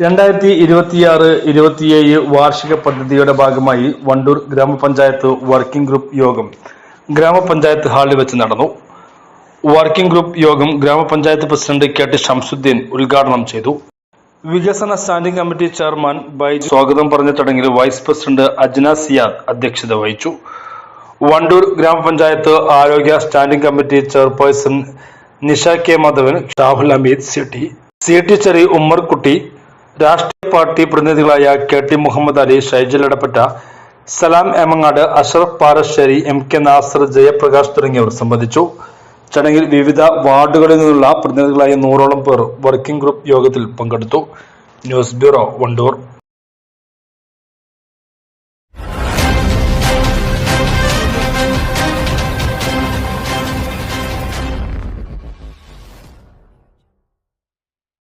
രണ്ടായിരത്തി ഇരുപത്തിയാറ് ഇരുപത്തിയേഴ് വാർഷിക പദ്ധതിയുടെ ഭാഗമായി വണ്ടൂർ ഗ്രാമപഞ്ചായത്ത് വർക്കിംഗ് ഗ്രൂപ്പ് യോഗം ഗ്രാമപഞ്ചായത്ത് ഹാളിൽ വെച്ച് നടന്നു. വർക്കിംഗ് ഗ്രൂപ്പ് യോഗം ഗ്രാമപഞ്ചായത്ത് പ്രസിഡന്റ് കെ ടി ഷംസുദ്ദീൻ ഉദ്ഘാടനം ചെയ്തു. വികസന സ്റ്റാൻഡിംഗ് കമ്മിറ്റി ചെയർമാൻ ബൈജു സ്വാഗതം പറഞ്ഞ ചടങ്ങിൽ വൈസ് പ്രസിഡന്റ് അജ്ന സിയാദ് അധ്യക്ഷത വഹിച്ചു. വണ്ടൂർ ഗ്രാമപഞ്ചായത്ത് ആരോഗ്യ standing committee chairperson Nisha K Madhavan Shahul Hameed C T C T Cheri Ummarkutty രാഷ്ട്രീയ പാർട്ടി പ്രതിനിധികളായ കെ ടി മുഹമ്മദ് അലി ഷൈജൽ ഇടപെട്ട സലാം എമങ്ങാട് അഷറഫ് പാറശ്ശേരി എം കെ നാസർ ജയപ്രകാശ് തുടങ്ങിയവർ സംബന്ധിച്ചു. ചടങ്ങിൽ വിവിധ വാർഡുകളിൽ നിന്നുള്ള പ്രതിനിധികളായ നൂറോളം പേർ വർക്കിംഗ് ഗ്രൂപ്പ് യോഗത്തിൽ പങ്കെടുത്തു. News bureau Wandoor.